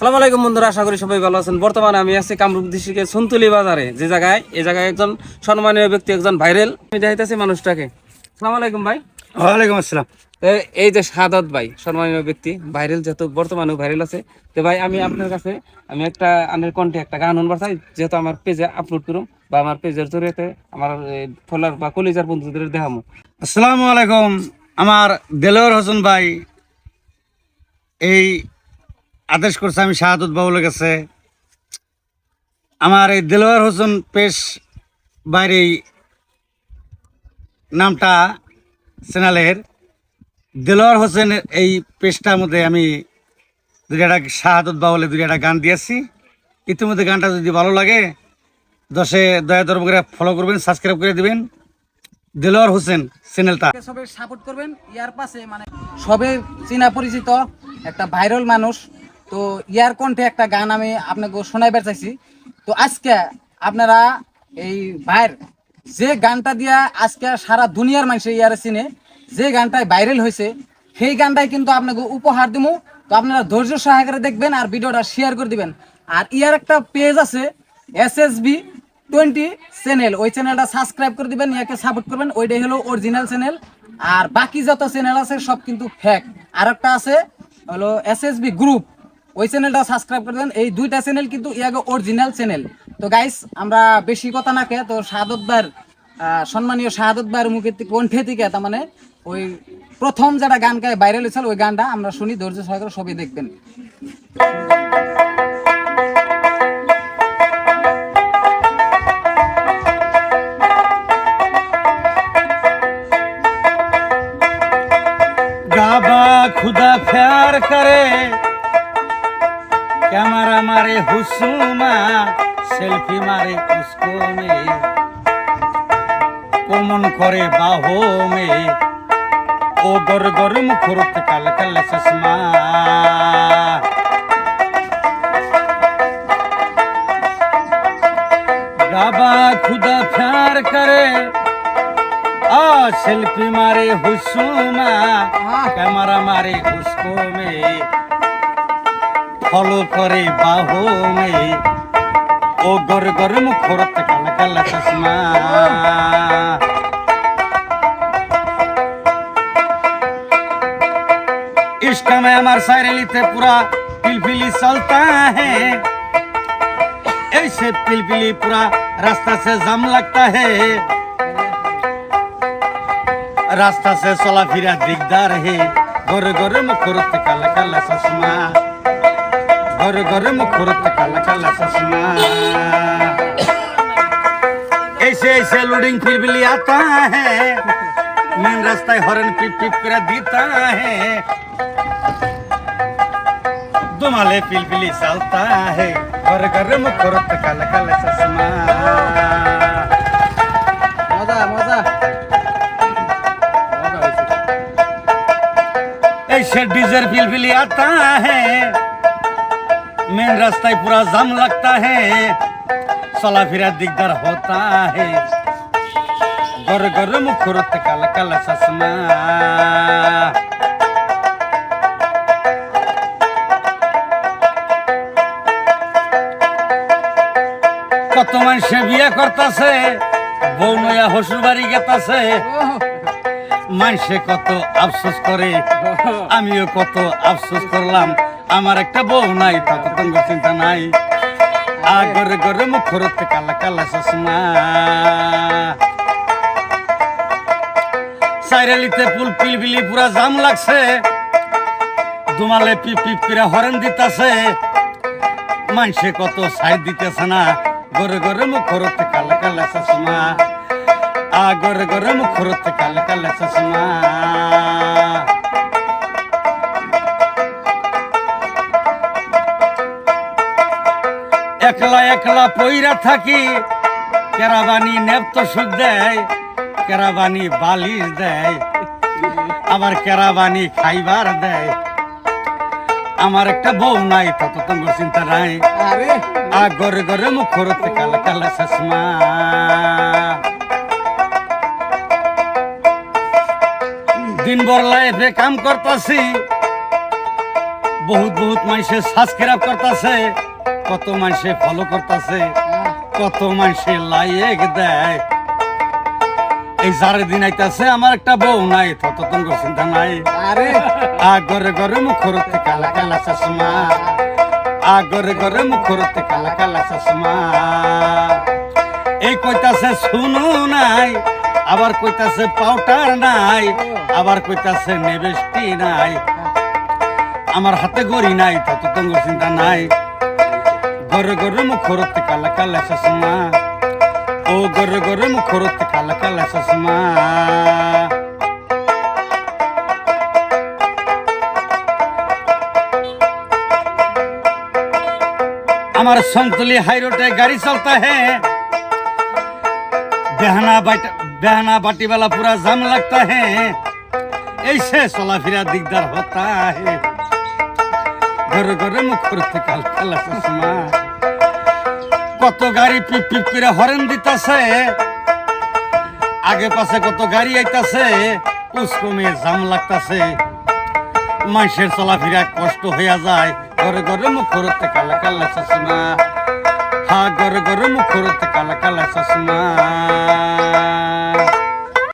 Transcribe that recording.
সালাম আলাইকুম বন্ধুরা আশা করি সবাই ভালো আছেন। বর্তমানে আমি আছি কামরূপ ডিস্ট্রিক্টের সন্তুলি বাজারে যে জায়গায় এই জায়গায় একজন সম্মানীয় ব্যক্তি একজন ভাইরাল। আমি দেখাইতেছি মানুষটাকে। সালাম আলাইকুম ভাই। ওয়ালাইকুম আসসালাম। এই যে সাদত ভাই সম্মানীয় ব্যক্তি ভাইরাল যেহেতু বর্তমানে ভাইরাল আছে। তো ভাই আমি আপনার কাছে আমি একটা আনের কণ্ঠে একটা গান অনুবার চাই যেহেতু আমার পেজে আপলোড করুম বা আমার পেজের জরিয়াতে আমার ফলোয়ার বা কলিজার বন্ধুদের দেখামো। আসসালামু আলাইকুম। আমার দেলোয়ার হোসেন ভাই এই আদেশ করছে, আমি শাহাদুত বাবুলের কাছে। আমার এই দেলোয়ার হোসেন পেশ বাইরে নামটা চ্যানেলের। দেলোয়ার হোসেন এই পেশটার মধ্যে আমি দুই একটা শাহাদত বাউলে একটা গান দিয়েছি। ইতিমধ্যে গানটা যদি ভালো লাগে, দশে দয়া দরব করে ফলো করবেন সাবস্ক্রাইব করে দিবেন। দেলোয়ার হোসেন চ্যানেলটা। সবে সাপোর্ট করবেন, ইয়ার পাশে মানে সবে চীনা পরিচিত একটা ভাইরাল মানুষ তো ইয়ার কণ্ঠে একটা গান আমি আপনাকে শোনাইবার চাইছি। তো আজকে আপনারা এই ভাইয়ের যে গানটা দিয়া আজকে সারা দুনিয়ার মানুষ ইয়ারে চিনে, যে গানটাই ভাইরাল হয়েছে সেই গানটাই কিন্তু আপনাকে উপহার দিব তো আপনারা ধৈর্য সহকারে দেখবেন আর ভিডিওটা শেয়ার করে দিবেন। আর ইয়ার একটা পেজ আছে S S B twenty channel ওই চ্যানেলটা সাবস্ক্রাইব করে দিবেন, ইয়াকে সাপোর্ট করবেন। ওইটাই হলো অরিজিনাল চ্যানেল আর বাকি যত চ্যানেল আছে, সব কিন্তু ফ্যাক আর একটা আছে, হলো এস এস বি গ্রুপ ওই চ্যানেলটা সাবস্ক্রাইব করে দেন। এই দুইটা চ্যানেল কিন্তু ইয়াগো অরিজিনাল চ্যানেল। তো গাইস আমরা বেশি কথা না কে তো শাহাদতবার সম্মানীয় শাহাদতবার মুখের কণ্ঠে থেকে তার মানে ওই প্রথম যেটা গান গায়ে ভাইরাল হয়েছিল, ওই গানটা আমরা শুনি, ধৈর্য সহকারে সবই দেখবেন। খুদা ফ্যার করে कैमरा मारे हुस्मा सेल्फी मारे उसको में कोमन करे बाहो में ओ गर गर मुखरत कल कल चश्मा गाबा खुदा प्यार करे आ सेल्फी मारे हुस्मा कैमरा मारे उसको में फॉलो करे बाहो में ओ गर गर मुखरत काला काला चश्मा इश्क में हमार सायरेली पूरा पिलपिली चलता है ऐसे पिलपिली पूरा रास्ता से जाम लगता है রাস্তা সে চলাফেরা দিকদার হে ঘরে ঘরে মুখরত কালা কালা চশমা और गरम खुरत काला काला ससना ऐसे ऐसे लुडिंग फिर भी आता है। मेन रास्ता हरन पिप पिप कर देता है। दुमाले पिलपिली सालता है। और गरम खुरत कल कल ससना मज़ा मज़ा। ऐसे डीजर पिलपिली आता है। মেন রাস্তায় পুরা জাম লাগতা হে চলাফেরা দিকদার হতা হে গর গর মুখরত কালা কালা চশমা। কত মানুষে বিয়া করতাছে, বউ নয়া হসুর বাড়ি গেতাছে। মানুষে কত আফসোস করে, আমিও কত আফসোস করলাম। আমার একটা বউ নাই তত তঙ্গ চিন্তা নাই। আগরে গরে মুখরতে কালা কালা চশমা। সাইরালিতে পুল পিলবিলি পুরা জাম লাগছে। দুমালে পিপ করে হরেন দিতাছে। মানুষে কত সাইড দিতেছে না। গরে গরে মুখরতে কালা কালা চশমা। আগর গরে মুখরতে কালা কালা চশমা। পইরা থাকি কেরাবানি নেপ্ত সুখ দেয় কেরাবানি বালিশ দেয় আবার কেরাবানি খাইবার দেয়। আমার একটা বউ নাই তত তোমার চিন্তা নাই। আরে। গরে গরে মুখরতে কালা কালা চশমা। দিন ভর লাইফে কাম করতেছি বহুত বহুত মানুষে সাবস্ক্রাইব করতেছে। কত মানুষে ফলো করতেছে কত মানুষে লাইক দেয়। এই যারে দিন আইতাছে আমার একটা বউ নাই ততক্ষণ কোনো চিন্তা নাই। আরে। আগরে ঘরে মুখরতে কালা কালা চশমা। আগরে ঘরে মুখরতে কালা কালা চশমা। এই কইতাছে শুনো নাই। আবার কইতাছে পাউডার নাই। আবার কইতাছে নেবেষ্টি নাই। আমার হাতে গড়ি নাই তত তঙ্গ চিন্তা নাই। গর গর মুখরত কালা কালা চশমা। ও গর গর মুখরত কালা কালা চশমা। আমার সন্তলি হাই রোডে গাড়ি চলতা হে। বেহানা বেহানা বাটিওয়ালা পুরা জাম লাগতা হে। এই সে চলাফেরা দিকদার হতা হে। ঘরে ঘরে মুখ করতে কাল খেলা চশমা। কত গাড়ি পিপ পিপ করে হরেন দিতেছে। আগে পাশে কত গাড়ি আইতাছে উসকমে জাম লাগতাছে। মানুষের চলাফেরা কষ্ট হইয়া যায়। ঘরে ঘরে মুখরতে কালা কালা চশমা। হা, ঘরে ঘরে মুখরতে কালা কালা চশমা।